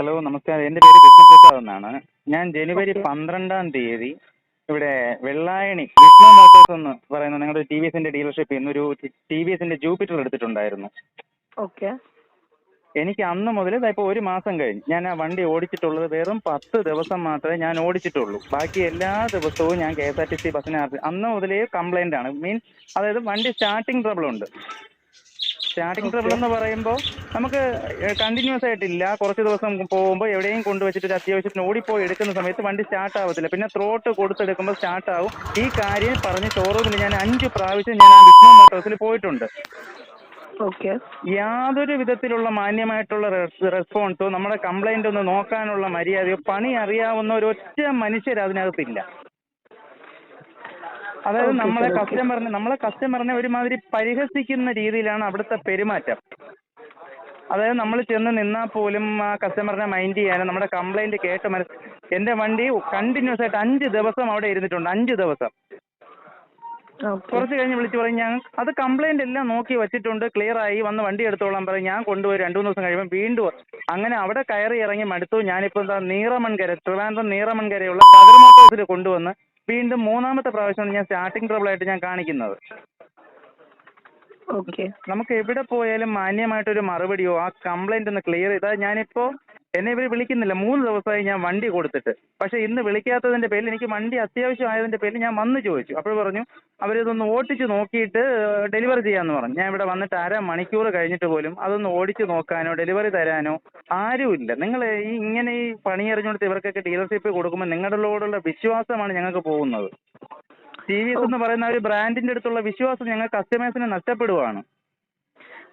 Hello നമസ്കാരം എന്റെ പേര് കൃഷ്ണപ്രസാദ് എന്നാണ് ഞാൻ ജനുവരി. പന്ത്രണ്ടാം തീയതി ഇവിടെ വെള്ളായണി വിഷ്ണു മോട്ടോഴ്സ് എന്ന് പറയുന്ന നിങ്ങളുടെ ടി വി എസിന്റെ ഡീലർഷിപ്പിൽ നിന്ന് ഒരു ടി വി എസിന്റെ ജൂപ്പിറ്റർ എടുത്തിട്ടുണ്ടായിരുന്നു. ഓക്കെ. എനിക്ക് അന്ന് മുതൽ ഇപ്പോൾ ഒരു മാസം കഴിഞ്ഞ് ഞാൻ ആ വണ്ടി ഓടിച്ചിട്ടുള്ളത് വെറും പത്ത് ദിവസം മാത്രമേ ഞാൻ ഓടിച്ചിട്ടുള്ളൂ. ബാക്കി എല്ലാ ദിവസവും ഞാൻ K S R T C ബസ്സിനെ അന്ന് മുതലേ കംപ്ലൈന്റ് ആണ്. മീൻസ് അതായത് വണ്ടി സ്റ്റാർട്ടിങ് ട്രബിൾ ഉണ്ട്. സ്റ്റാർട്ടിംഗ് ട്രബിൾ എന്ന് പറയുമ്പോൾ നമുക്ക് കണ്ടിന്യൂസ് ആയിട്ടില്ല. കുറച്ച് ദിവസം പോകുമ്പോൾ എവിടെയും കൊണ്ടുവച്ചിട്ട് ഒരു അത്യാവശ്യത്തിന് ഓടിപ്പോയി എടുക്കുന്ന സമയത്ത് വണ്ടി സ്റ്റാർട്ട് ആവത്തില്ല. പിന്നെ ത്രോട്ട് കൊടുത്തെടുക്കുമ്പോൾ സ്റ്റാർട്ട് ആവും. ഈ കാര്യം പറഞ്ഞ് ഷോറൂമിൽ ഞാൻ അഞ്ച് പ്രാവശ്യം ഞാൻ ആ വിഷ്ണു മോട്ടോഴ്സിൽ പോയിട്ടുണ്ട്. ഓക്കെ യാതൊരു വിധത്തിലുള്ള മാന്യമായിട്ടുള്ള റെസ്പോൺസോ നമ്മുടെ കംപ്ലൈന്റ് ഒന്ന് നോക്കാനുള്ള മര്യാദയോ പണി അറിയാവുന്ന ഒരു ഒറ്റ മനുഷ്യർ അതിനകത്തില്ല അതായത് നമ്മളെ കസ്റ്റമറിനെ നമ്മളെ കസ്റ്റമറിനെ ഒരുമാതിരി പരിഹസിക്കുന്ന രീതിയിലാണ് അവിടുത്തെ പെരുമാറ്റം. അതായത് നമ്മൾ ചെന്ന് നിന്നാൽ പോലും ആ കസ്റ്റമറിനെ മൈൻഡ് ചെയ്യാനും നമ്മുടെ കംപ്ലൈന്റ് കേട്ട് മനസ്സ് എന്റെ വണ്ടി കണ്ടിന്യൂസ് ആയിട്ട് അഞ്ച് ദിവസം അവിടെ ഇരുന്നിട്ടുണ്ട് അഞ്ച് ദിവസം. കുറച്ച് കഴിഞ്ഞ് വിളിച്ചു പറയും ഞാൻ അത് കംപ്ലൈന്റ് എല്ലാം നോക്കി വെച്ചിട്ടുണ്ട് ക്ലിയർ ആയി വന്ന് വണ്ടി എടുത്തോളാൻ പറയും ഞാൻ കൊണ്ടുപോയി രണ്ടു മൂന്ന് ദിവസം കഴിയുമ്പോൾ വീണ്ടും അങ്ങനെ അവിടെ കയറി ഇറങ്ങി മടുത്തു. ഞാനിപ്പോൾ എന്താ നീറമൺകര ട്രിവാൻഡ്രം നീറമൺകരയുള്ള കൊണ്ടുവന്ന് വീണ്ടും മൂന്നാമത്തെ പ്രാവശ്യമാണ് ഞാൻ സ്റ്റാർട്ടിംഗ് ട്രബിൾ ആയിട്ട് ഞാൻ കാണിക്കുന്നത്. ഓക്കെ നമുക്ക് എവിടെ പോയാലും മാന്യമായിട്ടൊരു മറുപടിയോ ആ കംപ്ലൈന്റ് ഒന്ന് ക്ലിയർ ചെയ്താൽ ഞാനിപ്പോ എന്നെ ഇവർ വിളിക്കുന്നില്ല. മൂന്ന് ദിവസമായി ഞാൻ വണ്ടി കൊടുത്തിട്ട്. പക്ഷെ ഇന്ന് വിളിക്കാത്തതിന്റെ പേരിൽ എനിക്ക് വണ്ടി അത്യാവശ്യം ആയതിന്റെ പേരിൽ ഞാൻ വന്ന് ചോദിച്ചു. അപ്പോൾ പറഞ്ഞു അവരിതൊന്ന് ഓടിച്ച് നോക്കിയിട്ട് ഡെലിവറി ചെയ്യാന്ന് പറഞ്ഞു. ഞാൻ ഇവിടെ വന്നിട്ട് അര മണിക്കൂർ കഴിഞ്ഞിട്ട് പോലും അതൊന്ന് ഓടിച്ച് നോക്കാനോ ഡെലിവറി തരാനോ ആരുമില്ല. നിങ്ങൾ ഈ ഇങ്ങനെ ഈ പണി അറിഞ്ഞുകൊടുത്ത് ഇവർക്കൊക്കെ ഡീലർഷിപ്പ് കൊടുക്കുമ്പോൾ നിങ്ങളുടെ വിശ്വാസമാണ് ഞങ്ങൾക്ക് പോകുന്നത്. ടി വി എസ് എന്ന് പറയുന്ന ഒരു ബ്രാൻഡിന്റെ അടുത്തുള്ള വിശ്വാസം ഞങ്ങൾ കസ്റ്റമേഴ്സിന് നഷ്ടപ്പെടുവാണ്.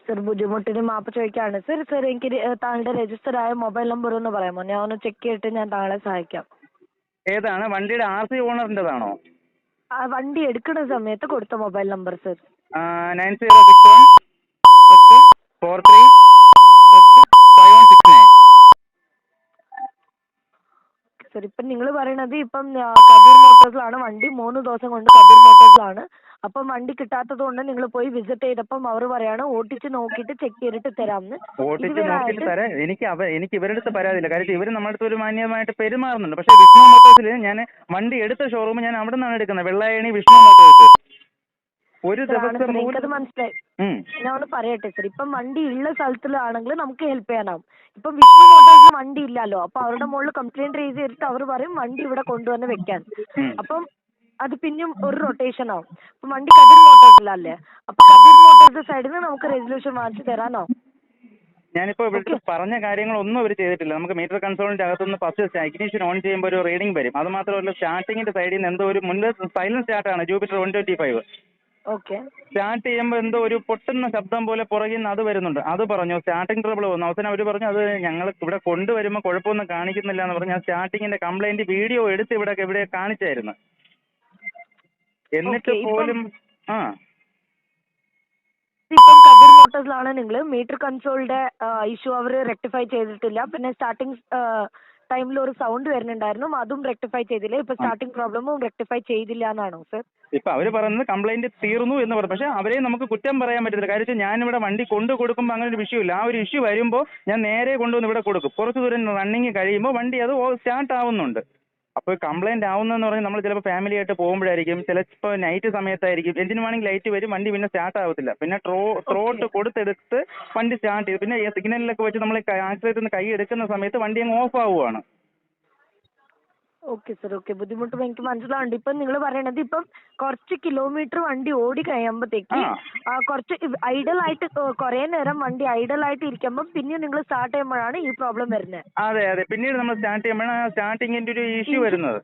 സർ ബുദ്ധിമുട്ടിന് മാപ്പ് ചോദിക്കാണ്. സർ സർ എനിക്ക് താങ്കളുടെ രജിസ്റ്റർ ആയ മൊബൈൽ നമ്പർ ഒന്ന് പറയാമോ? ഞാൻ ഒന്ന് ചെക്ക് ചെയ്തിട്ട് ഞാൻ താങ്കളെ സഹായിക്കാം. ഏതാണ്? വണ്ടിയുടെ ആർ സി ഓണറിന്റെതാണോ? ആ വണ്ടി എടുക്കുന്ന സമയത്ത് കൊടുത്ത mobile number sir nine zero six one four three five one six nine sir ഇപ്പം നിങ്ങൾ പറയണത് ഇപ്പം കബീർ മോട്ടോഴ്സിലാണ് വണ്ടി മൂന്ന് ദിവസം കൊണ്ട് കബീർ മോട്ടോഴ്സിലാണ് അപ്പം വണ്ടി കിട്ടാത്തത് കൊണ്ട് നിങ്ങൾ പോയി വിസിറ്റ് ചെയ്തപ്പം അവർ പറയാണ് ഓട്ടിച്ച് നോക്കിയിട്ട് ചെക്ക് ചെയ്തിട്ട് തരാമെന്ന് ഓട്ടിച്ച് നോക്കിയിട്ട് തരാം. എനിക്ക് അവ എനിക്ക് ഇവരുടെ അടുത്ത് പരാതിയില്ല. കാര്യം ഇവർ നമ്മുടെ അടുത്ത് ഒരു മാന്യമായിട്ട് പെരുമാറുന്നുണ്ട്. പക്ഷേ വിഷ്ണു മോട്ടോഴ്സിൽ ഞാൻ വണ്ടി എടുത്ത ഷോറൂം ഞാൻ അവിടെ നിന്നാണ് എടുക്കുന്നത്. വെള്ളായണി വിഷ്ണു മോട്ടോഴ്സ് ഒരു ദിവസം sir, മനസ്സിലായി. ഞാൻ ഒന്ന് പറയട്ടെ സർ ഇപ്പം വണ്ടി ഉള്ള സ്ഥലത്തിലാണെങ്കിൽ നമുക്ക് ഹെൽപ്പ് ചെയ്യാനാവും. ഇപ്പം വിഷ്ണു മോട്ടോഴ്സിന് വണ്ടി ഇല്ലല്ലോ. അപ്പൊ അവരുടെ മുകളിൽ കംപ്ലൈന്റ് റേസ് ചെയ്തിട്ട് അവർ പറയും വണ്ടി ഇവിടെ കൊണ്ടുവന്ന് വെക്കാൻ. അപ്പം അത് പിന്നെയും ഒരു റൊട്ടേഷൻ ആവും. അപ്പം വണ്ടി കബീർ മോട്ടോഴ്സിലല്ലേ അപ്പൊ കബീർ മോട്ടോഴ്സ് സൈഡിൽ നിന്ന് നമുക്ക് റെസൊല്യൂഷൻ വാങ്ങിച്ചു തരാനോ? ഞാനിപ്പോൾ ഇവിടുത്തെ പറഞ്ഞ കാര്യങ്ങളൊന്നും അവർ ചെയ്തിട്ടില്ല. നമുക്ക് മീറ്റർ കൺസോളിന്റെ അകത്തുനിന്ന് ഫസ്റ്റ് ഇഗ്നിഷൻ ഓൺ ചെയ്യുമ്പോൾ ഒരു റീഡിംഗ് വരും. അത് മാത്രമല്ല സ്റ്റാർട്ടിങ്ങിന്റെ സൈഡിൽ നിന്ന് എന്തോ ഒരു മുൻപ് silence സ്റ്റാർട്ടാണ് Jupiter one twenty five start ചെയ്യുമ്പോൾ എന്തോ ഒരു പൊട്ടുന്ന ശബ്ദം പോലെ പുറകിൽ നിന്ന് അത് വരുന്നുണ്ട്. അത് പറഞ്ഞു? സ്റ്റാർട്ടിംഗ് ട്രബിൾ വന്നു. അവസാനം അവർ പറഞ്ഞു അത് ഞങ്ങൾ ഇവിടെ കൊണ്ടുവരുമ്പോൾ കുഴപ്പമൊന്നും കാണിക്കുന്നില്ല എന്ന് പറഞ്ഞ് ആ സ്റ്റാർട്ടിങ്ങിന്റെ കംപ്ലൈന്റ് വീഡിയോ എടുത്ത് ഇവിടെ ഇവിടെ കാണിച്ചായിരുന്നു. എന്നിട്ട് പോലും ആ. ഇപ്പം നിങ്ങൾ മോട്ടോഴ്സിലാണ് നിങ്ങൾ മീറ്റർ കൺസോളിന്റെ ഇഷ്യൂ അവർ റെക്ടിഫൈ ചെയ്തിട്ടില്ല. പിന്നെ സ്റ്റാർട്ടിങ് ടൈമിൽ ഒരു സൗണ്ട് വരുന്നുണ്ടായിരുന്നു. അതും റെക്ടിഫൈ ചെയ്തില്ല. ഇപ്പൊ സ്റ്റാർട്ടിംഗ് പ്രോബ്ലമും റെക്ടിഫൈ ചെയ്തില്ല എന്നാണോ സർ ഇപ്പൊ അവർ പറയുന്നത് കംപ്ലൈന്റ് തീർന്നു എന്ന് പറഞ്ഞു പക്ഷെ അവരെ നമുക്ക് കുറ്റം പറയാൻ പറ്റില്ല കാര്യം വെച്ചാൽ ഇവിടെ വണ്ടി കൊണ്ടു കൊടുക്കുമ്പോൾ അങ്ങനെ ഒരു വിഷയമില്ല ആ ഒരു ഇഷ്യൂ വരുമ്പോൾ ഞാൻ നേരെ കൊണ്ടുവന്ന് ഇവിടെ കൊടുക്കും. കുറച്ചു ദൂരം റണ്ണിങ് കഴിയുമ്പോൾ വണ്ടി അത് സ്റ്റാർട്ട് ആവുന്നുണ്ട്. അപ്പോൾ കംപ്ലൈന്റ് ആവുന്നതെന്ന് പറഞ്ഞാൽ നമ്മൾ ചിലപ്പോൾ ഫാമിലി ആയിട്ട് പോകുമ്പോഴായിരിക്കും ചിലപ്പോൾ നൈറ്റ് സമയത്തായിരിക്കും. എന്തിനു വേണമെങ്കിൽ ലൈറ്റ് വരും വണ്ടി പിന്നെ സ്റ്റാർട്ട് ആവത്തില്ല. പിന്നെ ട്രോ ത്രോട്ട് കൊടുത്തെടുത്ത് വണ്ടി സ്റ്റാർട്ട് ചെയ്തു പിന്നെ സിഗ്നലിലൊക്കെ വെച്ച് നമ്മൾ ആക്സിലേറ്ററിൽ നിന്ന് കൈ എടുക്കുന്ന സമയത്ത് വണ്ടി അങ്ങ് ഓഫ് ആവുകയാണ് ഓക്കെ സർ ഓക്കെ ബുദ്ധിമുട്ട് എനിക്ക് മനസ്സിലാവുന്നുണ്ട്. ഇപ്പം നിങ്ങൾ പറയണത് ഇപ്പം കുറച്ച് കിലോമീറ്റർ വണ്ടി ഓടി കഴിയുമ്പോഴത്തേക്ക്. കുറച്ച് ഐഡൽ ആയിട്ട് കുറെ നേരം വണ്ടി ഐഡൽ ആയിട്ട് ഇരിക്കുമ്പോൾ പിന്നെ നിങ്ങൾ സ്റ്റാർട്ട് ചെയ്യുമ്പോഴാണ് ഈ പ്രോബ്ലം വരുന്നത്. അതെ അതെ. പിന്നീട് നമ്മൾ സ്റ്റാർട്ട് ചെയ്യുമ്പോഴാണ് സ്റ്റാർട്ടിങ്ങിന്റെ ഒരു ഇഷ്യൂ വരുന്നത്.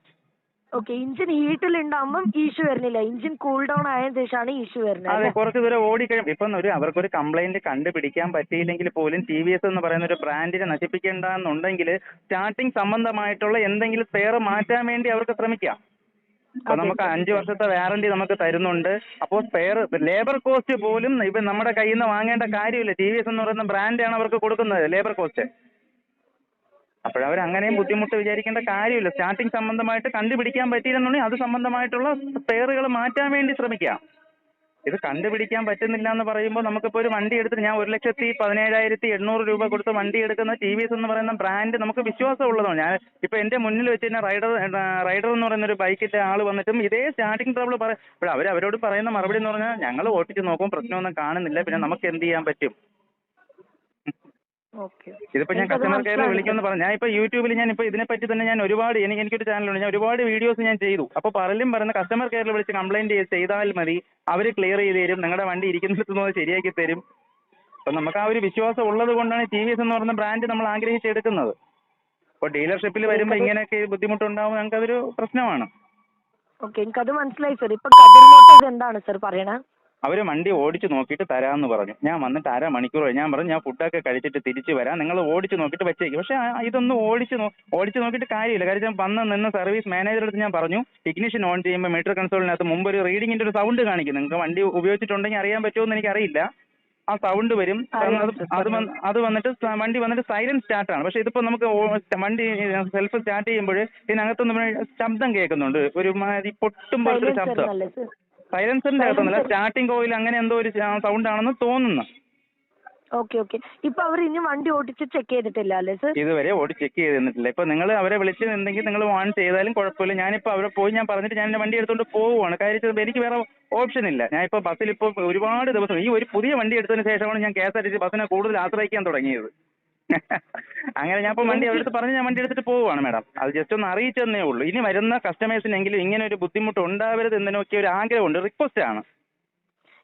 ഓക്കെ എഞ്ചിൻ ഹീറ്റിൽ ഉണ്ടാകുമ്പോൾ ഇഷ്യൂ വരുന്നില്ല. എഞ്ചിൻ കൂൾ ഡൗൺ ആയതിനു ശേഷമാണ് ഇഷ്യൂ വരുന്നത് അതെ? കുറച്ച് ദൂരം ഓടിക്കഴിഞ്ഞു ഇപ്പം ഒരു അവർക്കൊരു കംപ്ലൈന്റ് കണ്ടുപിടിക്കാൻ പറ്റിയില്ലെങ്കിൽ പോലും ടി വി എസ് എന്ന് പറയുന്ന ഒരു ബ്രാൻഡിനെ നശിപ്പിക്കേണ്ടെന്നുണ്ടെങ്കിൽ സ്റ്റാർട്ടിംഗ് സംബന്ധമായിട്ടുള്ള എന്തെങ്കിലും സ്പെയർ മാറ്റാൻ വേണ്ടി അവർക്ക് ശ്രമിക്കാം. അപ്പൊ നമുക്ക്. അഞ്ച് വർഷത്തെ വാറണ്ടി നമുക്ക് തരുന്നുണ്ട്. അപ്പോൾ സ്പെയർ ലേബർ കോസ്റ്റ് പോലും ഇപ്പൊ നമ്മുടെ കയ്യിൽ നിന്ന് വാങ്ങേണ്ട കാര്യമില്ല. ടി വി എസ് എന്ന് പറയുന്ന ബ്രാൻഡാണ് അവർക്ക് കൊടുക്കുന്നത് ലേബർ കോസ്റ്റ് അപ്പോഴവർ അങ്ങനെയും ബുദ്ധിമുട്ട് വിചാരിക്കേണ്ട കാര്യമില്ല. സ്റ്റാർട്ടിംഗ് സംബന്ധമായിട്ട് കണ്ടുപിടിക്കാൻ പറ്റിയില്ലെന്നുണ്ടെങ്കിൽ അത് സംബന്ധമായിട്ടുള്ള പേറുകൾ മാറ്റാൻ വേണ്ടി ശ്രമിക്കാം. ഇത് കണ്ടുപിടിക്കാൻ പറ്റുന്നില്ല എന്ന് പറയുമ്പോൾ നമുക്കിപ്പോൾ ഒരു വണ്ടി എടുത്തിട്ട് ഞാൻ ഒരു ലക്ഷത്തി പതിനേഴായിരത്തി എണ്ണൂറ് രൂപ കൊടുത്ത് വണ്ടി എടുക്കുന്ന ടി വി എസ് എന്ന് പറയുന്ന ബ്രാൻഡ് നമുക്ക് വിശ്വാസം ഉള്ളതാണ് ഞാൻ ഇപ്പോൾ എന്റെ മുന്നിൽ വെച്ച് തന്നെ റൈഡർ റൈഡർ എന്ന് പറയുന്ന ഒരു ബൈക്കിന്റെ ആൾ വന്നിട്ടും ഇതേ സ്റ്റാർട്ടിംഗ് ട്രബിൾ പറ ഇപ്പോൾ അവർ അവരോട് പറയുന്ന മറുപടി എന്ന് പറഞ്ഞാൽ ഞങ്ങൾ ഓട്ടിച്ച് നോക്കും പ്രശ്നമൊന്നും കാണുന്നില്ല. പിന്നെ നമുക്ക് എന്ത് ചെയ്യാൻ പറ്റും? ഇതിപ്പോ ഞാൻ കസ്റ്റമർ കെയറിൽ വിളിക്കുമെന്ന് പറഞ്ഞു. ഞാൻ ഇപ്പൊ യൂട്യൂബിൽ ഞാൻ ഇപ്പൊ ഇതിനെപ്പറ്റി തന്നെ ഞാൻ ഒരുപാട് എനിക്ക് എനിക്കൊരു ചാനലുണ്ട് ഞാൻ ഒരുപാട് വീഡിയോസ് ഞാൻ ചെയ്തു. അപ്പൊ പലരും പറയുന്ന കസ്റ്റമർ കെയറിൽ വിളിച്ച് കംപ്ലൈന്റ് ചെയ്താൽ മതി. അവർ ക്ലിയർ ചെയ്ത് തരും. നിങ്ങളുടെ വണ്ടി ഇരിക്കുന്നിടത്ത് നിന്ന് ശരിയാക്കി തരും. അപ്പൊ നമുക്ക് ആ ഒരു വിശ്വാസം ഉള്ളത് കൊണ്ടാണ് ടി വി എസ് എന്ന് പറയുന്ന ബ്രാൻഡ് നമ്മൾ ആഗ്രഹിച്ചെടുക്കുന്നത്. അപ്പൊ ഡീലർഷിപ്പിൽ വരുമ്പോൾ ഇങ്ങനെയൊക്കെ ബുദ്ധിമുട്ടുണ്ടാവും ഞങ്ങൾക്ക് അതൊരു പ്രശ്നമാണ്. ഓക്കെ എനിക്കത് മനസ്സിലായി സർ ഇപ്പൊ കതിർ മോട്ടോഴ്സ് എന്താണ് സർ പറയണേ? അവർ വണ്ടി ഓടിച്ച് നോക്കിയിട്ട് തരാമെന്ന് പറഞ്ഞു. ഞാൻ വന്നിട്ട് അര മണിക്കൂർ കഴിഞ്ഞ് ഞാൻ പറഞ്ഞു ഞാൻ ഫുഡൊക്കെ കഴിച്ചിട്ട് തിരിച്ച് വരാം. നിങ്ങൾ ഓടിച്ച് നോക്കിയിട്ട് വെച്ചേക്ക്. പക്ഷേ ഇതൊന്നും ഓടിച്ച് നോ ഓടിച്ച് നോക്കിയിട്ട് കാര്യമില്ല. കാര്യം ഞാൻ വന്ന് നിന്ന് സർവീസ് മാനേജറുടെ അടുത്ത് ഞാൻ പറഞ്ഞു ഇഗ്നിഷൻ ഓൺ ചെയ്യുമ്പോൾ മീറ്റർ കൺസോളിനകത്ത് മുമ്പ് ഒരു റീഡിങ്ങിന്റെ ഒരു സൗണ്ട് കാണിക്കും. നിങ്ങൾക്ക് വണ്ടി ഉപയോഗിച്ചിട്ടുണ്ടെങ്കിൽ അറിയാൻ പറ്റുമോ എന്ന് എനിക്കറിയില്ല. ആ സൗണ്ട് വരും. അത് അത് വന്ന് അത് വന്നിട്ട് വണ്ടി വന്നിട്ട് സൈലന്റ് സ്റ്റാർട്ടാണ് പക്ഷേ ഇതിപ്പോ നമുക്ക് വണ്ടി സെൽഫ് സ്റ്റാർട്ട് ചെയ്യുമ്പോൾ ഇതിനകത്തുനിന്ന് ശബ്ദം കേൾക്കുന്നുണ്ട്. ഒരുമാതിരി പൊട്ടും പോലത്തെ ശബ്ദം. സൈലൻസറിന്റെ അകത്തൊന്നുമല്ല സ്റ്റാർട്ടിംഗ് കോയിൽ അങ്ങനെ എന്തോ ഒരു സൗണ്ട് ആണെന്ന് തോന്നുന്നു. Okay okay. ഇപ്പൊ അവർ ഇനി വണ്ടി ഓടിച്ച് ചെക്ക് ചെയ്തിട്ടില്ല അല്ലേ സർ ഇതുവരെ ഓടി ചെക്ക് ചെയ്തിട്ടില്ല ഇപ്പോ നിങ്ങൾ അവരെ വിളിച്ച് എന്തെങ്കിലും നിങ്ങൾ വാൺ ചെയ്താലും കുഴപ്പമില്ല. ഞാനിപ്പോ അവരെ പോയി ഞാൻ പറഞ്ഞിട്ട് ഞാൻ എന്റെ വണ്ടി എടുത്തുകൊണ്ട് പോവുകയാണ് കാര്യം എനിക്ക് വേറെ ഓപ്ഷൻ ഇല്ല. ഞാൻ ഇപ്പൊ ബസ്സിൽ ഇപ്പോ ഒരുപാട് ദിവസം ഈ ഒരു പുതിയ വണ്ടി എടുത്തതിന് ശേഷമാണ് ഞാൻ K S R T C ബസ്സിനെ കൂടുതൽ ആശ്രയിക്കാൻ തുടങ്ങിയത്. അങ്ങനെ ഞാൻ ഇപ്പൊ വണ്ടി അവരുടെ പറഞ്ഞ് ഞാൻ വണ്ടി എടുത്തിട്ട് പോവാണ് മാഡം അത് ജസ്റ്റ് ഒന്ന് അറിയിച്ചെന്നേ ഉള്ളൂ. ഇനി വരുന്ന കസ്റ്റമേഴ്സിനെങ്കിലും ഇങ്ങനെ ഒരു ബുദ്ധിമുട്ട് ഉണ്ടാവരുത് എന്നൊക്കെ ഒരു ആഗ്രഹമുണ്ട്. റിക്വസ്റ്റ് ആണ്.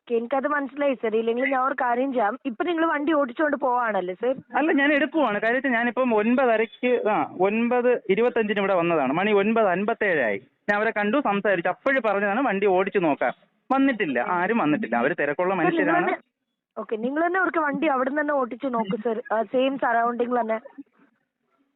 എനിക്കത് മനസ്സിലായി സർ ഇല്ലെങ്കിൽ ഞാൻ ഒരു കാര്യം ചെയ്യാം. ഇപ്പൊ നിങ്ങൾ വണ്ടി ഓടിച്ചുകൊണ്ട് പോവാണല്ലേ സർ അല്ല ഞാൻ എടുക്കുവാണ്. കാര്യം വെച്ചാൽ ഞാനിപ്പം ഒൻപതരയ്ക്ക് ആ ഒൻപത് ഇരുപത്തഞ്ചിന് ഇവിടെ വന്നതാണ്. മണി ഒൻപത് അൻപത്തേഴായി ഞാൻ അവരെ കണ്ടു സംസാരിച്ചു. അപ്പോഴും പറഞ്ഞതാണ് വണ്ടി ഓടിച്ചു നോക്കാം വന്നിട്ടില്ല. ആരും വന്നിട്ടില്ല. അവർ തിരക്കുള്ള മനുഷ്യരാണ്. ഓക്കെ നിങ്ങൾ തന്നെ അവർക്ക് വണ്ടി അവിടെ നിന്ന് തന്നെ ഓടിച്ചു നോക്ക് സർ സെയിം സറൗണ്ടിങ്ങിൽ തന്നെ.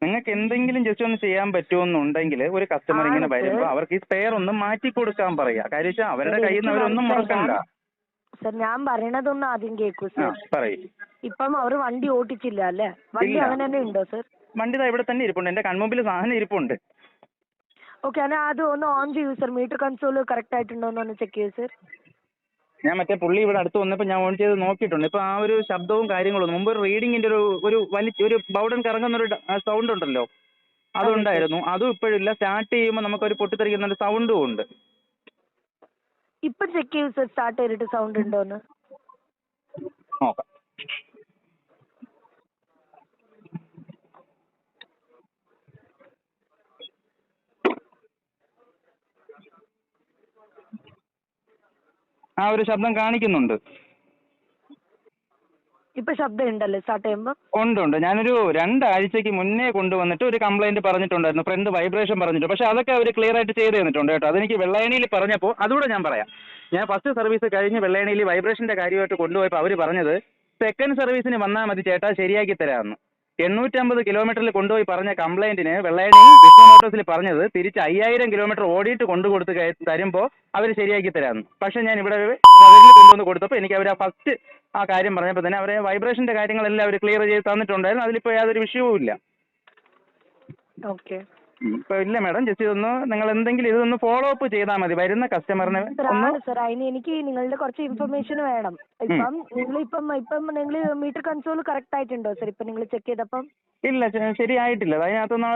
നിങ്ങൾക്ക് എന്തെങ്കിലും ജസ്റ്റ് ഒന്ന് ചെയ്യാൻ പറ്റുമെന്നുണ്ടെങ്കിൽ ഒരു കസ്റ്റമർ ഇങ്ങനെ വരുമ്പോൾ അവർക്ക് ഈ സ്പെയർ ഒന്ന് മാറ്റി കൊടുക്കാൻ പറയുക. കാര്യം വെച്ചാൽ അവരുടെ കയ്യിൽ നിന്ന് അവരൊന്നും മറക്കണ്ട. മുടക്കണ്ട സർ ഞാൻ പറയണതൊന്നും ആദ്യം കേൾക്കൂ സർ പറയും. ഇപ്പം അവർ വണ്ടി ഓടിച്ചില്ല അല്ലേ? വണ്ടി അങ്ങനെ തന്നെ ഉണ്ടോ സർ വണ്ടി ഇവിടെ തന്നെ ഇരിപ്പുണ്ട്. എന്റെ കൺമുമ്പിൽ സാധനം ഇരിപ്പുണ്ട്. ഓക്കെ അത് ഒന്ന് ഓൺ ചെയ്യൂ സർ മീറ്റർ കൺസോൾ കറക്റ്റ് ആയിട്ടുണ്ടോ എന്ന് ഒന്ന് ചെക്ക് ചെയ്യൂ സർ ഞാൻ മറ്റേ പുള്ളി ഇവിടെ അടുത്ത് വന്നപ്പോൾ ഞാൻ ഓൺ ചെയ്ത് നോക്കിയിട്ടുണ്ട്. ഇപ്പൊ ആ ഒരു ശബ്ദവും കാര്യങ്ങളും മുമ്പ് ഒരു റീഡിങ്ങിന്റെ ഒരു ഒരു വലി ഒരു ബൗഡൻ കറങ്ങുന്ന ഒരു സൗണ്ട് ഉണ്ടല്ലോ? അതുണ്ടായിരുന്നു. അതും ഇപ്പോഴില്ല സ്റ്റാർട്ട് ചെയ്യുമ്പോൾ നമുക്കൊരു പൊട്ടിത്തെറിക്കുന്ന ഒരു സൗണ്ടും ഉണ്ട്. ഇപ്പോ ചെക്ക് സർ സ്റ്റാർട്ട് ചെയ്തിട്ട് സൗണ്ട് ഉണ്ടോന്ന്? നോക്കാം. ആ ഒരു ശബ്ദം കാണിക്കുന്നുണ്ട്. ഇപ്പൊ ശബ്ദം ഉണ്ടല്ലേ സ്റ്റാർട്ട് ചെയ്യുമ്പോൾ ഉണ്ട് ഉണ്ട്. ഞാനൊരു രണ്ടാഴ്ചക്ക് മുന്നേ കൊണ്ടുവന്നിട്ട് ഒരു കംപ്ലൈന്റ് പറഞ്ഞിട്ടുണ്ടായിരുന്നു. ഫ്രണ്ട് വൈബ്രേഷൻ പറഞ്ഞിട്ട്. പക്ഷെ അതൊക്കെ അവർ ക്ലിയർ ആയിട്ട് ചെയ്ത് തന്നിട്ടുണ്ട് കേട്ടോ. അതെനിക്ക് വെള്ളയണിയിൽ പറഞ്ഞപ്പോൾ അതുകൂടെ ഞാൻ പറയാം. ഞാൻ ഫസ്റ്റ് സർവീസ് കഴിഞ്ഞ് വെള്ളയണിയിൽ വൈബ്രേഷന്റെ കാര്യമായിട്ട് കൊണ്ടുപോയപ്പോൾ അവർ പറഞ്ഞത് സെക്കൻഡ് സർവീസിന് വന്നാൽ മതി ചേട്ടാ ശരിയാക്കി തരാമെന്ന് എണ്ണൂറ്റമ്പത് കിലോമീറ്ററിൽ കൊണ്ടുപോയി പറഞ്ഞ കംപ്ലൈന്റിന് വെള്ളയണി വിഷ്ണു മോട്ടോഴ്സിൽ പറഞ്ഞത് തിരിച്ച് അയ്യായിരം കിലോമീറ്റർ ഓടിയിട്ട് കൊണ്ടു കൊടുത്ത് തരുമ്പോൾ അവർ ശരിയാക്കി തരാമെന്ന് പക്ഷേ ഞാൻ ഇവിടെ കൊണ്ടുവന്ന് കൊടുത്തപ്പോൾ എനിക്ക് അവർ ആ ഫസ്റ്റ് ആ കാര്യം പറഞ്ഞപ്പോൾ തന്നെ അവരെ വൈബ്രേഷന്റെ കാര്യങ്ങളെല്ലാം അവർ ക്ലിയർ ചെയ്ത് തന്നിട്ടുണ്ടായിരുന്നു. അതിലിപ്പോൾ യാതൊരു വിഷയവും ഇല്ല ഓക്കെ ഇപ്പോൾ ഇല്ല മാഡം ജസ്റ്റ് ഇതൊന്ന് നിങ്ങൾ എന്തെങ്കിലും ഇതൊന്ന് ഫോളോ അപ്പ് ചെയ്താൽ മതി. വരുന്ന കസ്റ്റമറിനെ ഒന്ന് ആണ് സർ അതിന് എനിക്ക് നിങ്ങളുടെ കുറച്ച് ഇൻഫർമേഷൻ വേണം. ഇപ്പം നിങ്ങൾ ഇപ്പം ഇപ്പം നിങ്ങൾ മീറ്റർ കൺസോൾ കറക്റ്റ് ആയിട്ടുണ്ടോ സർ ഇപ്പൊ നിങ്ങൾ ചെക്ക് ചെയ്തപ്പം? ഇല്ല ശരിയായിട്ടില്ല. അതിനകത്തൊന്ന്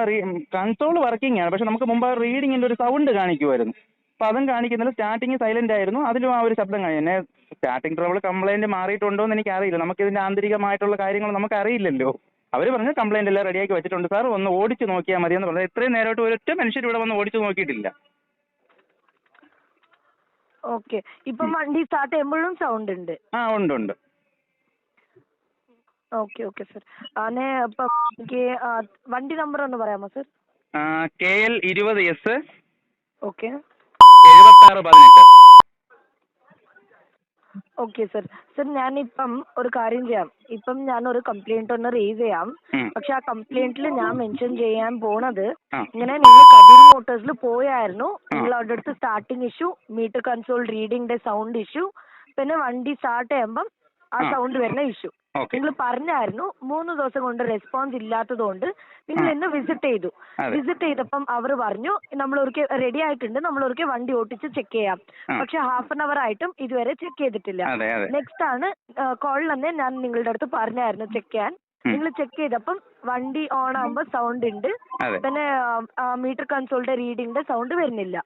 കൺസോൾ വർക്കിംഗ് ആണ്. പക്ഷെ നമുക്ക് മുമ്പ് റീഡിങ്ങിന്റെ ഒരു സൗണ്ട് കാണിക്കുമായിരുന്നു അപ്പൊ അതും കാണിക്കുന്നില്ല സ്റ്റാർട്ടിങ് സൈലന്റ് ആയിരുന്നു. അതിലും ആ ഒരു ശബ്ദം കഴിഞ്ഞു എന്നെ സ്റ്റാർട്ടിങ് ട്രബിൾ കംപ്ലൈന്റ് മാറിയിട്ടുണ്ടോ എന്ന് എനിക്ക് അറിയില്ല നമുക്ക് ഇതിന്റെ ആന്തരികമായിട്ടുള്ള കാര്യങ്ങൾ നമുക്ക് അറിയില്ലല്ലോ അവർ പറഞ്ഞു കംപ്ലൈന്റ് എല്ലാം റെഡിയാക്കി വെച്ചിട്ടുണ്ട്. സാർ ഒന്ന് ഓടിച്ച് നോക്കിയാൽ മതി എന്ന് പറഞ്ഞു. ഇത്രയും നേരമായിട്ട് ഒരൊറ്റ മനുഷ്യർ ഇവിടെ വന്ന് ഓടിച്ച് നോക്കിയിട്ടില്ല. ഓക്കെ. ഇപ്പം വണ്ടി സ്റ്റാർട്ട് ചെയ്യുമ്പോഴും സൗണ്ട് ഉണ്ട്. ആ ഉണ്ട് ഉണ്ട്. ഓക്കെ ഓക്കെ സർ അനെ എനിക്ക് വണ്ടി നമ്പർ ഒന്ന് പറയാമോ സർ കെ എൽ ഇരുപത് എസ് ഓക്കെ. എഴുപത്താറ് പതിനെട്ട്. ഓക്കെ സർ സർ ഞാൻ ഞാനിപ്പം ഒരു കാര്യം ചെയ്യാം. ഇപ്പം ഞാൻ ഒരു കംപ്ലൈന്റ് ഒന്ന് റേസ് ചെയ്യാം. പക്ഷെ ആ കംപ്ലൈന്റിൽ ഞാൻ മെൻഷൻ ചെയ്യാൻ പോണത് ഇങ്ങനെ നിങ്ങൾ കബീർ മോട്ടോഴ്സിൽ പോയായിരുന്നു. നിങ്ങൾ അവിടെ അടുത്ത് സ്റ്റാർട്ടിങ് ഇഷ്യൂ മീറ്റർ കൺസോൾ റീഡിങ്ങിന്റെ സൗണ്ട് ഇഷ്യൂ പിന്നെ വണ്ടി സ്റ്റാർട്ട് ചെയ്യുമ്പം ആ. സൗണ്ട് വരുന്ന ഇഷ്യൂ നിങ്ങൾ പറഞ്ഞായിരുന്നു മൂന്ന് ദിവസം കൊണ്ട് റെസ്പോൺസ് ഇല്ലാത്തതുകൊണ്ട് നിങ്ങൾ. ഇന്ന് വിസിറ്റ് ചെയ്തു. വിസിറ്റ് ചെയ്തപ്പം അവർ പറഞ്ഞു നമ്മൾ ഒരിക്കൽ റെഡി ആയിട്ടുണ്ട് നമ്മൾ ഒരിക്കൽ വണ്ടി ഓടിച്ച് ചെക്ക് ചെയ്യാം. പക്ഷെ ഹാഫ് ആൻ അവർ ആയിട്ടും ഇതുവരെ ചെക്ക് ചെയ്തിട്ടില്ല. നെക്സ്റ്റ് ആണ് കോളിൽ തന്നെ ഞാൻ നിങ്ങളുടെ അടുത്ത് പറഞ്ഞായിരുന്നു ചെക്ക് ചെയ്യാൻ നിങ്ങൾ ചെക്ക് ചെയ്തപ്പം വണ്ടി ഓൺ ആകുമ്പോ സൗണ്ട് ഉണ്ട്. പിന്നെ മീറ്റർ കൺസോളിന്റെ റീഡിങ്ങിന്റെ സൗണ്ട് വരുന്നില്ല.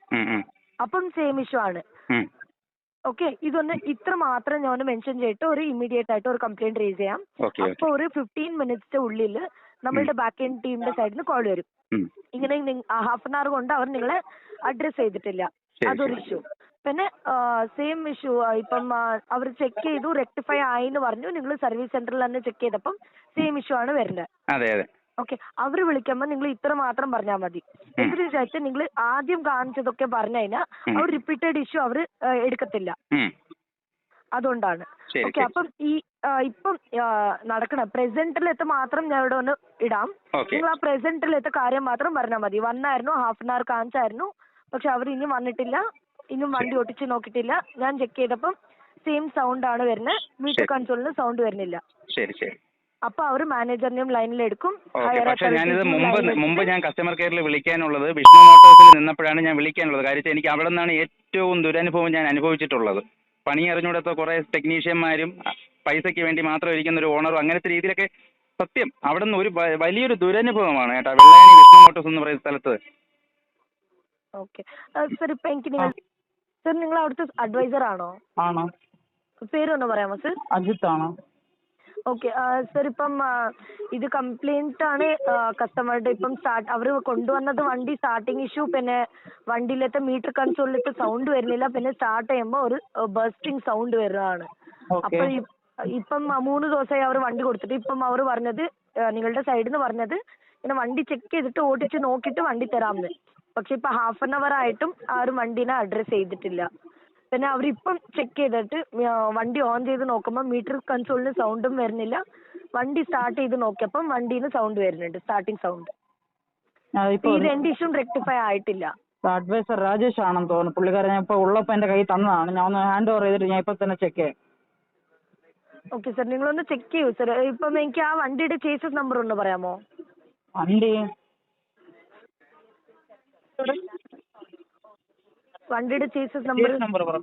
അപ്പം സെയിം ഇഷ്യൂ ആണ്. ഓക്കെ ഇതൊന്ന് ഇത്ര മാത്രം ഞാൻ മെൻഷൻ ചെയ്തിട്ട് ഒരു ഇമ്മീഡിയറ്റ് ആയിട്ട് ഒരു കംപ്ലൈന്റ് റേസ് ചെയ്യാം. അപ്പൊ ഒരു ഫിഫ്റ്റീൻ മിനിറ്റ്സിന്റെ ഉള്ളിൽ നമ്മളുടെ ബാക്ക് എൻഡ് ടീമിന്റെ സൈഡിൽ നിന്ന് കോൾ വരും. ഇങ്ങനെ ഹാഫ് ആൻ അവർ കൊണ്ട് അവർ നിങ്ങളെ അഡ്രസ് ചെയ്തിട്ടില്ല. അതൊരു. ഇഷ്യൂ പിന്നെ സെയിം ഇഷ്യൂ ഇപ്പം അവർ ചെക്ക് ചെയ്തു റെക്ടിഫൈ ആയി എന്ന് പറഞ്ഞു. നിങ്ങൾ സർവീസ് സെന്ററിൽ തന്നെ ചെക്ക് ചെയ്തപ്പം സെയിം ഇഷ്യൂ ആണ് വരുന്നത്. ഓക്കെ അവർ വിളിക്കുമ്പോൾ നിങ്ങൾ ഇത്ര മാത്രം പറഞ്ഞാൽ മതി. എന്തിനു വിചാരിച്ചാൽ നിങ്ങൾ ആദ്യം കാണിച്ചതൊക്കെ പറഞ്ഞു കഴിഞ്ഞാൽ അവർ റിപ്പീറ്റഡ് ഇഷ്യൂ അവർ എടുക്കത്തില്ല. അതുകൊണ്ടാണ്. ഓക്കെ അപ്പം ഈ ഇപ്പം നടക്കണ. പ്രസന്റിലത്തെ മാത്രം ഞാൻ ഇവിടെ ഒന്ന് ഇടാം. നിങ്ങൾ ആ പ്രസന്റിലത്തെ കാര്യം മാത്രം പറഞ്ഞാൽ മതി. വന്നായിരുന്നു ഹാഫ് ആൻ അവർ കാണിച്ചായിരുന്നു. പക്ഷെ അവർ ഇനിയും വന്നിട്ടില്ല. ഇനിയും വണ്ടി ഒട്ടിച്ച് നോക്കിയിട്ടില്ല. ഞാൻ ചെക്ക് ചെയ്തപ്പം സെയിം സൗണ്ട് ആണ് വരുന്നത് മീറ്റർ. കൺസോളിന് സൗണ്ട് വരുന്നില്ല. ശരി ശരി. അപ്പൊ അവർ മാനേജറിനെയും ലൈനിൽ എടുക്കും പക്ഷെ ഞാനിത് മുമ്പ് മുമ്പ് ഞാൻ കസ്റ്റമർ കെയറിൽ വിളിക്കാനുള്ളത് വിഷ്ണു മോട്ടോഴ്സിൽ നിന്നപ്പോഴാണ് ഞാൻ വിളിക്കാനുള്ളത്. കാര്യം എനിക്ക് അവിടെ നിന്നാണ് ഏറ്റവും ദുരനുഭവം ഞാൻ അനുഭവിച്ചിട്ടുള്ളത്. പണി അറിഞ്ഞുകൂടാത്ത കുറേ ടെക്നീഷ്യന്മാരും പൈസയ്ക്ക് വേണ്ടി മാത്രം ഇരിക്കുന്ന ഒരു ഓണറും അങ്ങനത്തെ രീതിയിലൊക്കെ സത്യം അവിടെ നിന്ന് ഒരു വലിയൊരു ദുരനുഭവമാണ് കേട്ടോ. വെള്ളായണി വിഷ്ണു മോട്ടോഴ്സ് എന്ന് പറയുന്ന സ്ഥലത്ത്. ഓക്കെ സർ ഇപ്പൊ എനിക്ക് നിങ്ങൾ സർ നിങ്ങൾ അവിടുത്തെ അഡ്വൈസർ ആണോ? ആണോ? പേര് ഒന്ന് പറയാമോ സർ അജിത് ആണോ? ഓക്കെ സർ ഇപ്പം ഇത് കംപ്ലൈന്റ് ആണ് കസ്റ്റമറുടെ ഇപ്പം സ്റ്റാർട്ട് അവർ കൊണ്ടുവന്നത് വണ്ടി സ്റ്റാർട്ടിങ് ഇഷ്യൂ പിന്നെ വണ്ടിയിലത്തെ മീറ്റർ കൺസോളിലത്തെ സൗണ്ട് വരുന്നില്ല പിന്നെ സ്റ്റാർട്ട് ചെയ്യുമ്പോൾ ഒരു ബസ്റ്റിംഗ് സൗണ്ട് വരുന്നതാണ് ഓക്കെ അപ്പൊ ഈ- ഇപ്പം മൂന്ന് ദിവസമായി അവർ വണ്ടി കൊടുത്തിട്ട്. ഇപ്പം അവർ പറഞ്ഞത് നിങ്ങളുടെ സൈഡിൽ നിന്ന് പറഞ്ഞത് ഇങ്ങനെ വണ്ടി ചെക്ക് ചെയ്തിട്ട് ഓടിച്ച് നോക്കിയിട്ട് വണ്ടി തരാമെന്ന്. പക്ഷെ ഇപ്പൊ ഹാഫ് ആൻ അവർ ആയിട്ടും ആരും വണ്ടിനെ അഡ്രസ്സ് ചെയ്തിട്ടില്ല. പിന്നെ അവരിപ്പം ചെക്ക് ചെയ്തിട്ട് വണ്ടി ഓൺ ചെയ്ത് നോക്കുമ്പോൾ മീറ്റർ കൺസോളിന് സൗണ്ടും വരുന്നില്ല. വണ്ടി സ്റ്റാർട്ട് ചെയ്ത് നോക്കിയപ്പം വണ്ടീന്ന് സൗണ്ട് വരുന്നുണ്ട് സ്റ്റാർട്ടിങ് സൗണ്ട് ഈ രണ്ട് ഇഷ്യൂം റെക്ടിഫൈ ആയിട്ടില്ല. അഡ്വൈസർ രാജേഷ് ആണെന്ന് തോന്നുന്നു. പുള്ളിക്കാരൻ ഞാൻ ഇപ്പൊ ഉള്ളപ്പോ എന്റെ കയ്യിൽ തന്നതാണ്. ഞാൻ ഒന്ന് ഹാൻഡ് ഓവർ ചെയ്തിട്ട് ഞാൻ ഇപ്പൊ തന്നെ ചെക്ക് ചെയ്യാം. ഓക്കെ സർ നിങ്ങളൊന്ന് ചെക്ക് ചെയ്യൂ സാർ ഇപ്പം എനിക്ക് ആ വണ്ടിയുടെ ചേസസ് നമ്പർ ഒന്ന് പറയാമോ? വണ്ടി? വണ്ടിയുടെ ചേസസ് നമ്പർ നമ്പർ പറ.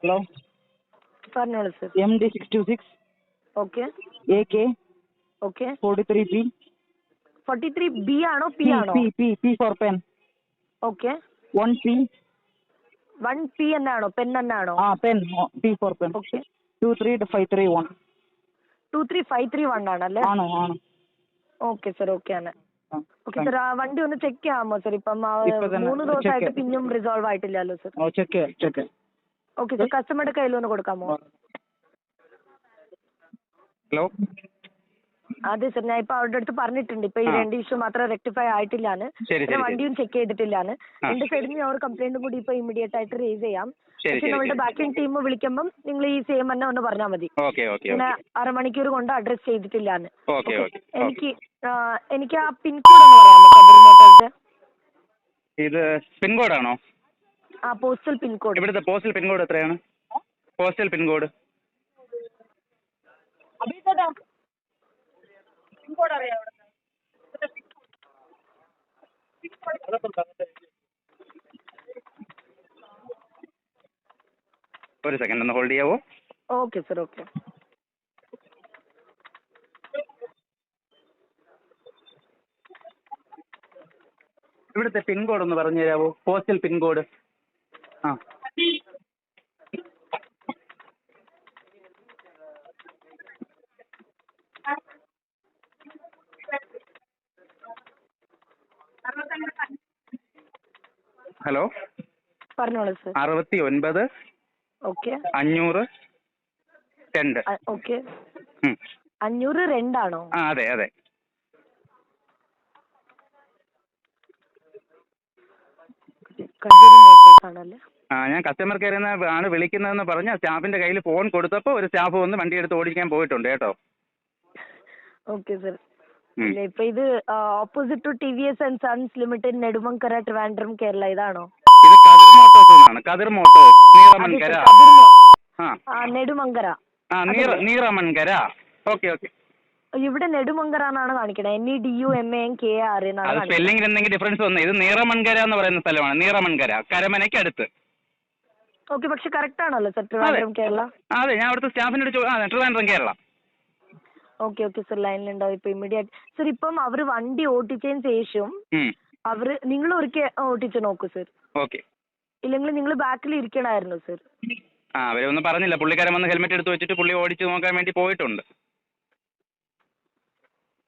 ഹലോ പറഞ്ഞോളൂ sir M D six two six okay A K okay forty three P forty three B ആണോ പി ആണോ? P P P four pen okay one P one P എന്നാണോ? Pen എന്നാണോ? ആ pen P four pen okay two three five three one two three five three one ആണല്ലേ? ആണോ ആണോ. Okay sir okay ആണ്. Okay sir ആ വണ്ടി ഒന്ന് ചെക്ക് ചെയ്യാമോ സർ ഇപ്പം മൂന്ന് ദിവസമായിട്ട്. പിന്നും റിസോൾവ് ആയിട്ടില്ലല്ലോ sir check check okay sir കസ്റ്റമറുടെ കയ്യിൽ വന്ന് കൊടുക്കാമോ? ഹലോ? അതെ സാർ ഞാൻ ഇപ്പൊ അവരുടെ അടുത്ത് പറഞ്ഞിട്ടുണ്ട്. ഇപ്പൊ ഈ രണ്ട് ഇഷ്യൂ മാത്രം റെക്ടിഫൈ ആയിട്ടില്ലാന്ന്. പിന്നെ വണ്ടിയും ചെക്ക് ചെയ്തിട്ടില്ലാന്ന്. എന്റെ സൈഡിൽ നിന്ന് ഞാൻ ഒരു കംപ്ലൈന്റും കൂടി ഇപ്പൊ ഇമ്മീഡിയറ്റ് ആയിട്ട് റേസ് ചെയ്യാം. പക്ഷെ ശരി. ബാക്കിംഗ് ടീം വിളിക്കുമ്പോൾ നിങ്ങൾ ഈ സെയിം തന്നെ ഒന്ന് പറഞ്ഞാൽ മതി. പിന്നെ അരമണിക്കൂർ കൊണ്ട് അഡ്രസ് ചെയ്തിട്ടില്ലാന്ന്. എനിക്ക് എനിക്ക് ആ പിൻകോഡ് ഒന്ന് പറയാമോ കബീർ മോട്ടോഴ്സ് ഇത് പിൻകോഡാണോ ആ പോസ്റ്റൽ പിൻകോഡ് ഇവിടുത്തെ പോസ്റ്റൽ പിൻകോഡ് എത്രയാണ്? പോസ്റ്റൽ പിൻകോഡ് ഒരു സെക്കൻഡ് ഒന്ന് ഹോൾഡ് ചെയ്യാവോ? ഓക്കെ സർ ഓക്കെ ഇവിടുത്തെ പിൻകോഡ് ഒന്ന് പറഞ്ഞു തരാവോ? പോസ്റ്റൽ പിൻകോഡ് ആ ഹലോ? പറഞ്ഞോളൂ സർ. അറുപത്തി ഒൻപത് ഓക്കെ. അഞ്ഞൂറ് രണ്ട്. ഓക്കെ. അഞ്ഞൂറ് രണ്ടാണോ? ആ അതെ അതെ. ആണല്ലേ ആ ഞാൻ കസ്റ്റമർ കെയറിൽ നിന്ന് ആണ് വിളിക്കുന്നതെന്ന് പറഞ്ഞ് സ്റ്റാഫിന്റെ കയ്യിൽ ഫോൺ കൊടുത്തപ്പോൾ ഒരു സ്റ്റാഫ് വന്ന് വണ്ടി എടുത്ത് ഓടിക്കാൻ പോയിട്ടുണ്ട് കേട്ടോ. Okay sir. ഉം. ഇല്ല? ഇപ്പൊ ഇത് opposite to T V S and sons limited Nedumankara Trivandrum Kerala ഇതാണോ? ഇത് കതിർ മോട്ടോഴ്സ് എന്നാണ്. കതിർ മോട്ടോഴ്സ്. നീറമൺകര ആ. ആ നെടുമങ്കര. ആ നീറ നീറമൺകര ഓക്കെ ഓക്കെ. ഇവിടെ നെടുമങ്കര എന്നാണ് കാണിക്കണത് N E D U M A N K R എന്നാണ് അത് സ്പെല്ലിംഗിൽ എന്തെങ്കിലും ഡിഫറൻസ് വന്നു. ഇത് നീറമൺകര എന്ന് പറയുന്ന സ്ഥലമാണ്. നീറമൺകര കരമനയ്ക്ക് അടുത്ത്. ഓക്കെ പക്ഷെ കറക്റ്റ് ആണല്ലോ സർ ട്രിവാൻഡ്രം കേരള. അതെ ഞാൻ അവിടുത്തെ സ്റ്റാഫിനോട് ചോ- ആ Trivandrum Kerala. Okay okay sir ലൈനിലുണ്ടാവും ഇപ്പൊ ഇമ്മീഡിയറ്റ് സർ ഇപ്പം അവർ വണ്ടി ഓടിച്ചതിന് ശേഷം അവർ നിങ്ങൾ ഒരിക്കൽ ഓടിച്ചു നോക്കൂ സർ ഓക്കെ ഇല്ലെങ്കിൽ നിങ്ങൾ ബാക്കിൽ ഇരിക്കണമായിരുന്നു സർ ആ അവരൊന്നും പറഞ്ഞില്ല. പുള്ളിക്കാരൻ വന്ന് ഹെൽമെറ്റ് എടുത്ത് വെച്ചിട്ട് പുള്ളി ഓടിച്ച് നോക്കാൻ വേണ്ടി പോയിട്ടുണ്ട്.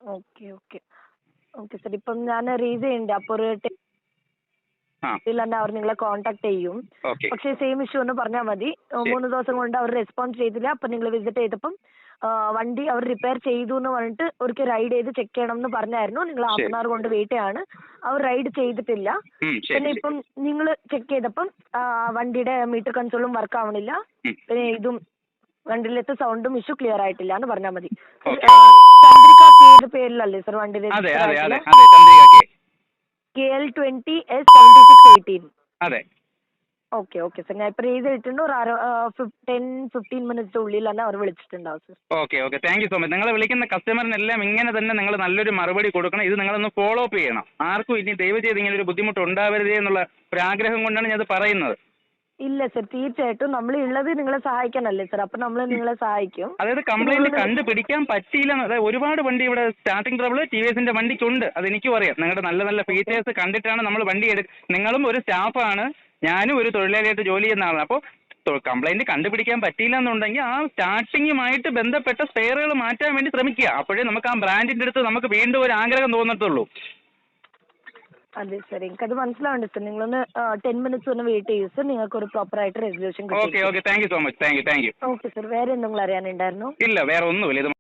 ഓക്കെ ഓക്കെ ഓക്കെ സർ ഇപ്പം ഞാൻ റീസ് ചെയ്യുന്നുണ്ട് അപ്പോൾ ഒരു തന്നെ അവർ നിങ്ങളെ കോൺടാക്ട് ചെയ്യും. പക്ഷെ സെയിം ഇഷ്യൂ ഒന്ന് പറഞ്ഞാൽ മതി. മൂന്ന് ദിവസം കൊണ്ട് അവർ റെസ്പോൺസ് ചെയ്തില്ല. അപ്പം നിങ്ങൾ വിസിറ്റ് ചെയ്തപ്പം വണ്ടി അവർ റിപ്പയർ ചെയ്തു എന്ന് പറഞ്ഞിട്ട് ഒരിക്കൽ റൈഡ് ചെയ്ത് ചെക്ക് ചെയ്യണം എന്ന് പറഞ്ഞായിരുന്നു. നിങ്ങൾ ഹാഫ് ആൻ അവർ കൊണ്ട് വെയിറ്റ് ചെയ്യാണ് അവർ റൈഡ് ചെയ്തിട്ടില്ല. പിന്നെ. ഇപ്പം നിങ്ങൾ ചെക്ക് ചെയ്തപ്പം വണ്ടിയുടെ മീറ്റർ കൺസോളും വർക്ക് ആവണില്ല. പിന്നെ ഇതും വണ്ടിയിലത്തെ സൗണ്ടും ഇഷ്യൂ ക്ലിയർ ആയിട്ടില്ല എന്ന് പറഞ്ഞാൽ മതി. ചന്ദ്രിക പേരിലല്ലേ സർ വണ്ടി K L twenty S seventy six eighteen okay okay sir ഞാൻ ഇപ്പൊ റേസ് ചെയ്തിട്ടുണ്ട്. ഒരു അര ടെൻ ഫിഫ്റ്റീൻ മിനിറ്റ്സ് ഉള്ളിൽ തന്നെ അവർ വിളിച്ചിട്ടുണ്ടാവും sir okay okay thank you so much നിങ്ങൾ വിളിക്കുന്ന കസ്റ്റമറിനെല്ലാം ഇങ്ങനെ തന്നെ നിങ്ങൾ നല്ലൊരു മറുപടി കൊടുക്കണം. ഇത് നിങ്ങളൊന്ന് ഫോളോ അപ്പ് ചെയ്യണം. ആർക്കും ഇനി ദയവ് ചെയ്ത് ഇങ്ങനെ ഒരു ബുദ്ധിമുട്ട് ഉണ്ടാവരുത് എന്നുള്ള ഒരു ആഗ്രഹം കൊണ്ടാണ് ഞാൻ പറയുന്നത്. ഇല്ല സർ തീർച്ചയായിട്ടും നമ്മൾ ഉള്ളത് നിങ്ങളെ സഹായിക്കാനല്ലേ സർ അപ്പൊ നമ്മൾ നിങ്ങളെ സഹായിക്കും. അതായത് കംപ്ലൈന്റ് കണ്ടുപിടിക്കാൻ പറ്റിയില്ല അതായത് ഒരുപാട് വണ്ടി ഇവിടെ സ്റ്റാർട്ടിംഗ് ട്രബിൾ ടി വി എസിന്റെ വണ്ടിക്കുണ്ട്. അത് എനിക്കും അറിയാം. നിങ്ങളുടെ നല്ല നല്ല ഫീച്ചേഴ്സ് കണ്ടിട്ടാണ് നമ്മൾ വണ്ടി എടുക്കുന്നത് നിങ്ങളും ഒരു സ്റ്റാഫാണ് ഞാനും ഒരു തൊഴിലാളിയായിട്ട് ജോലി ചെയ്യുന്ന ആളാണ്. അപ്പോൾ കംപ്ലൈന്റ് കണ്ടുപിടിക്കാൻ പറ്റിയില്ല എന്നുണ്ടെങ്കിൽ ആ സ്റ്റാർട്ടിങ്ങുമായിട്ട് ബന്ധപ്പെട്ട സ്പെയറുകൾ മാറ്റാൻ വേണ്ടി ശ്രമിക്കുക. അപ്പോഴേ നമുക്ക് ആ ബ്രാൻഡിന്റെ അടുത്ത് നമുക്ക് വീണ്ടും ഒരു ആഗ്രഹം തോന്നത്തുള്ളൂ. അതെ സർ എനിക്കത് മനസ്സിലാവുന്നുണ്ട് സർ നിങ്ങളൊന്ന് ടെൻ മിനിറ്റ്സ് ഒന്ന് വെയിറ്റ് ചെയ്യൂ സർ നിങ്ങൾക്ക് ഒരു പ്രോപ്പർ ആയിട്ട് resolution okay okay thank you so much thank you thank you okay sir വേറെ എന്തെങ്കിലും അറിയാനുണ്ടായിരുന്നു? ഇല്ല വേറെ ഒന്നുമില്ല. ഇത്